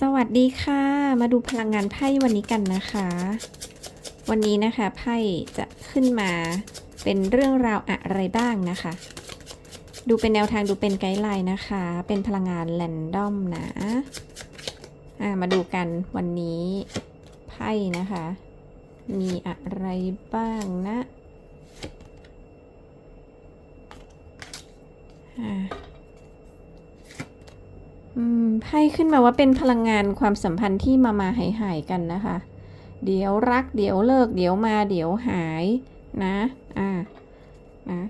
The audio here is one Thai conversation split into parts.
สวัสดีค่ะ มาดูพลังงานไพ่วันนี้กันนะคะ วันนี้นะคะไพ่จะขึ้นมาเป็นเรื่องราวอะไรบ้างนะคะ ดูเป็นแนวทางดูเป็นไกด์ไลน์นะคะ เป็นพลังงานแรนดอมนะอ่ามาดูกันวันนี้ไพ่นะคะ มีอะไรบ้างนะอ่า ไพ่ขึ้นมาว่าเป็นพลังงานความสัมพันธ์ที่มามาหายหายกันนะคะ เดี๋ยวรักเดี๋ยวเลิก เดี๋ยวมาเดี๋ยวหายนะอ่านะ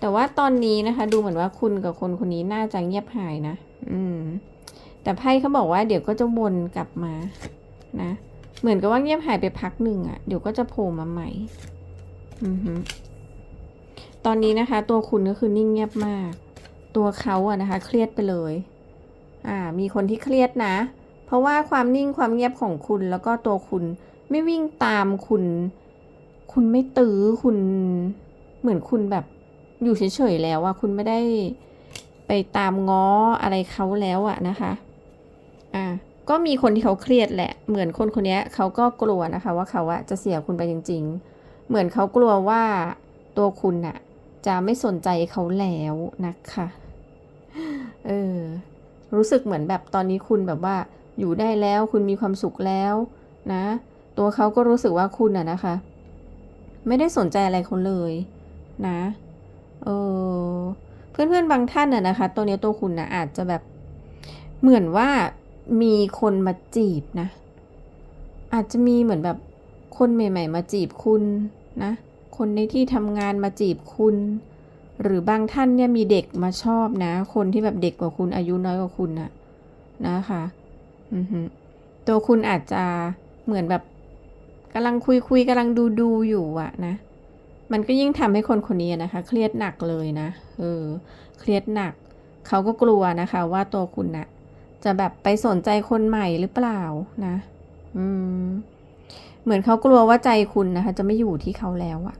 แต่ว่าตอนนี้นะคะ ดูเหมือนว่าคุณกับคนคนนี้น่าจะเงียบหายนะ อืม แต่ไพ่เขาบอกว่าเดี๋ยวก็จะวนกลับมา นะ เหมือนกับว่าเงียบหายไปพักหนึ่งอะ่ะ เดี๋ยวก็จะโผล่มาใหม่ อือฮึตอนนี้นะคะ ตัวคุณก็คือนิ่งเงียบมาก ตัวเขาอะนะคะ เครียดไปเลย อ่ามีคนที่เครียดนะ เพราะว่าความนิ่งความเงียบของคุณแล้วก็ตัวคุณไม่วิ่งตามคุณ คุณไม่ตื้อคุณเหมือนคุณแบบอยู่เฉยๆแล้วอะคุณไม่ได้ไปตามง้ออะไรเขาแล้วอะนะคะอ่าก็มีคนที่เขาเครียดแหละ เหมือนคนคนนี้เขาก็กลัวนะคะ ว่าเขาอะจะเสียคุณไปจริง ๆ เหมือนเขากลัวว่าตัวคุณอะจะไม่สนใจเขาแล้วนะคะ เออ รู้สึกเหมือนแบบตอนนี้คุณแบบว่าอยู่ได้แล้วคุณมีความสุขแล้วนะ ตัวเขาก็รู้สึกว่าคุณอะนะคะ ไม่ได้สนใจอะไรเขาเลยนะเออเพื่อนๆบางท่านอะนะคะ ตัวเนี้ยตัวคุณนะอาจจะแบบเหมือนว่ามีคนมาจีบนะ อาจจะมีเหมือนแบบคนใหม่ ๆ มาจีบคุณนะ คนในที่ทำงานมาจีบคุณ หรือบางท่านเนี่ยมีเด็กมาชอบนะ คนที่แบบเด็กกว่าคุณอายุน้อยกว่าคุณน่ะนะคะตัวคุณอาจจะเหมือนแบบกำลังคุยคุยกำลังดูดูอยู่อะนะ มันก็ยิ่งทำให้คนคนนี้นะคะ เครียดหนักเลยนะเออเครียดหนัก เขาก็กลัวนะคะ ว่าตัวคุณน่ะจะแบบไปสนใจคนใหม่หรือเปล่านะ อืม เหมือนเขากลัวว่าใจคุณนะคะ จะไม่อยู่ที่เขาแล้วอะ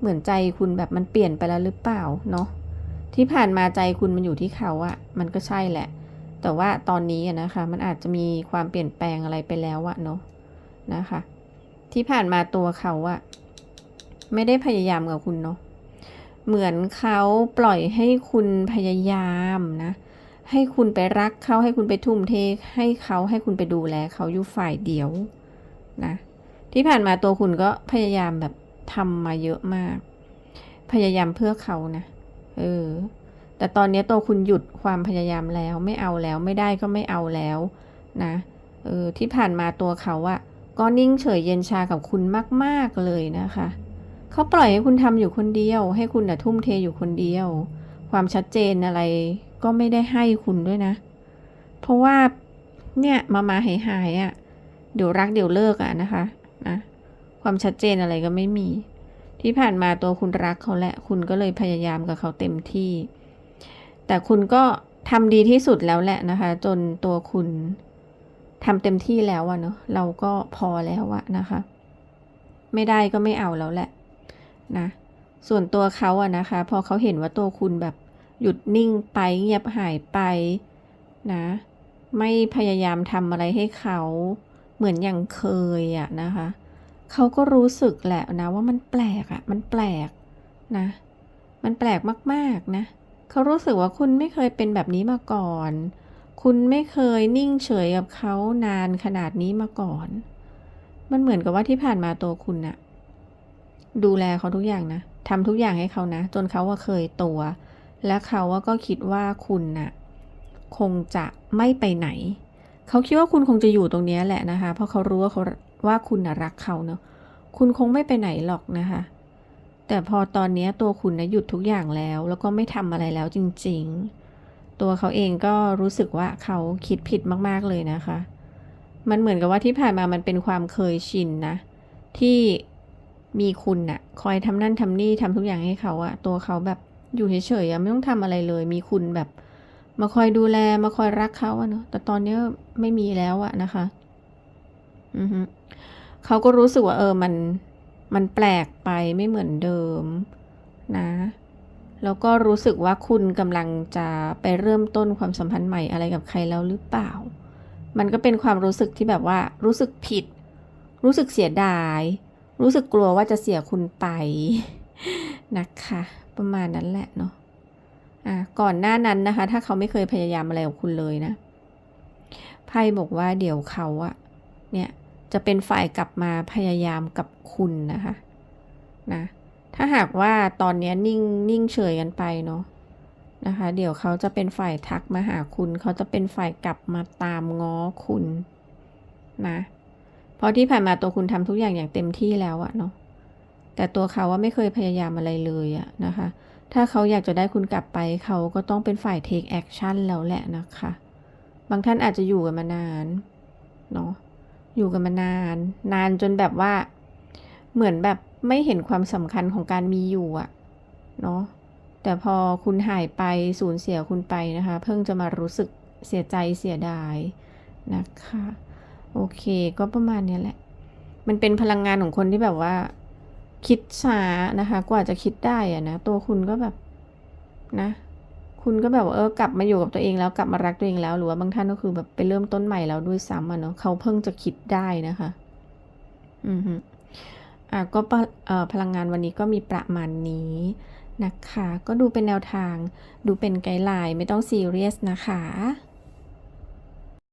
เหมือนใจคุณแบบมันเปลี่ยนไปแล้วหรือเปล่าเนาะที่ผ่านมาใจคุณมันอยู่ที่เขาอะมันก็ใช่แหละ แต่ว่าตอนนี้นะคะ มันอาจจะมีความเปลี่ยนแปลงอะไรไปแล้วอะเนาะนะคะ ที่ผ่านมาตัวเขาอะไม่ได้พยายามกับคุณเนาะเหมือนเขาปล่อยให้คุณพยายามนะ ให้คุณไปรักเขาให้คุณไปทุ่มเทให้เขาให้คุณไปดูแลเขาอยู่ฝ่ายเดียวนะที่ผ่านมาตัวคุณก็พยายามแบบ ทำมาเยอะมาก พยายามเพื่อเขานะเออ แต่ตอนนี้ตัวคุณหยุดความพยายามแล้วไม่เอาแล้วไม่ได้ก็ไม่เอาแล้วนะเออที่ผ่านมาตัวเขาอะก็นิ่งเฉยเย็นชากับคุณมาก ๆ เลยนะคะ เขาปล่อยให้คุณทำอยู่คนเดียว ให้คุณน่ะทุ่มเทอยู่คนเดียว ความชัดเจนอะไรก็ไม่ได้ให้คุณด้วยนะ เพราะว่าเนี่ยมามาหายหายอะเดี๋ยวรักเดี๋ยวเลิกอะนะคะนะ ความชัดเจนอะไรก็ไม่มี ที่ผ่านมาตัวคุณรักเขาแหละ คุณก็เลยพยายามกับเขาเต็มที่ แต่คุณก็ทำดีที่สุดแล้วแหละนะคะ จนตัวคุณทำเต็มที่แล้วอะเนาะเราก็พอแล้วอะนะคะ ไม่ได้ก็ไม่เอาแล้วแหละนะ ส่วนตัวเขาอะนะคะ พอเขาเห็นว่าตัวคุณแบบหยุดนิ่งไปเงียบหายไปนะ ไม่พยายามทำอะไรให้เขาเหมือนอย่างเคยอะนะคะ เขาก็รู้สึกแหละนะว่ามันแปลกอะมันแปลกนะ มันแปลกมากๆนะ เขารู้สึกว่าคุณไม่เคยเป็นแบบนี้มาก่อน คุณไม่เคยนิ่งเฉยกับเขานานขนาดนี้มาก่อน มันเหมือนกับว่าที่ผ่านมาตัวคุณน่ะดูแลเขาทุกอย่างนะทำทุกอย่างให้เขานะ จนเขาว่าเคยตัว และเขาว่าก็คิดว่าคุณน่ะ คงจะไม่ไปไหน เขาคิดว่าคุณคงจะอยู่ตรงนี้แหละนะคะ เพราะเขารู้ว่าเขาว่าคุณนะรักเขาเนาะคุณคงไม่ไปไหนหรอกนะคะ แต่พอตอนนี้ตัวคุณนะหยุดทุกอย่างแล้ว แล้วก็ไม่ทำอะไรแล้วจริง ๆ ตัวเขาเองก็รู้สึกว่าเขาคิดผิดมากๆเลยนะคะ มันเหมือนกับว่าที่ผ่านมามันเป็นความเคยชินนะ ที่มีคุณน่ะ คอยทำนั่นทำนี่ทำทุกอย่างให้เขาอะตัวเขาแบบอยู่เฉยๆไม่ต้องทำอะไรเลย มีคุณแบบ มาคอยดูแลมาคอยรักเขาอะเนาะแต่ตอนนี้ไม่มีแล้วอะนะคะ อือฮึเขาก็รู้สึกว่า เออมันมันแปลกไปไม่เหมือนเดิมนะ แล้วก็รู้สึกว่าคุณกำลังจะไปเริ่มต้นความสัมพันธ์ใหม่อะไรกับใครแล้วหรือเปล่า มันก็เป็นความรู้สึกที่แบบว่า รู้สึกผิด รู้สึกเสียดาย รู้สึกกลัวว่าจะเสียคุณไปนะคะ ประมาณนั้นแหละเนาะ อะก่อนหน้านั้นนะคะ ถ้าเขาไม่เคยพยายามอะไรกับคุณเลยนะไพ่บอกว่าเดี๋ยวเขาอะเนี่ยจะเป็นฝ่ายกลับมาพยายามกับคุณนะคะนะถ้าหากว่าตอนนี้นิ่งนิ่งเฉยกันไปเนาะนะคะ เดี๋ยวเขาจะเป็นฝ่ายทักมาหาคุณ เขาจะเป็นฝ่ายกลับมาตามง้อคุณนะเพราะที่ผ่านมาตัวคุณทำทุกอย่างอย่างเต็มที่แล้วอะเนาะแต่ตัวเขาว่าไม่เคยพยายามอะไรเลยอะนะคะ ถ้าเขาอยากจะได้คุณกลับไป เขาก็ต้องเป็นฝ่าย take action แล้วแหละนะคะ บางท่านอาจจะอยู่กันมานานเนาะอยู่กันมานาน นานจนแบบว่า เหมือนแบบไม่เห็นความสำคัญของการมีอยู่อะเนาะแต่พอคุณหายไปสูญเสียคุณไปนะคะ เพิ่งจะมารู้สึกเสียใจเสียดายนะคะ โอเค ก็ประมาณนี้แหละ มันเป็นพลังงานของคนที่แบบว่า คิดช้านะคะ กว่าจะคิดได้อะนะ ตัวคุณก็แบบนะ คุณก็แบบเออกลับมาอยู่กับตัวเองแล้วกลับมารักตัวเองแล้ว หรือว่าบางท่านก็คือแบบไปเริ่มต้นใหม่แล้วด้วยซ้ำอะเนาะเขาเพิ่งจะคิดได้นะคะ อือฮึอะก็ปะเอ่อพลังงานวันนี้ก็มีประมาณนี้นะคะ ก็ดูเป็นแนวทาง ดูเป็นไกด์ไลน์ไม่ต้องซีเรียสนะคะ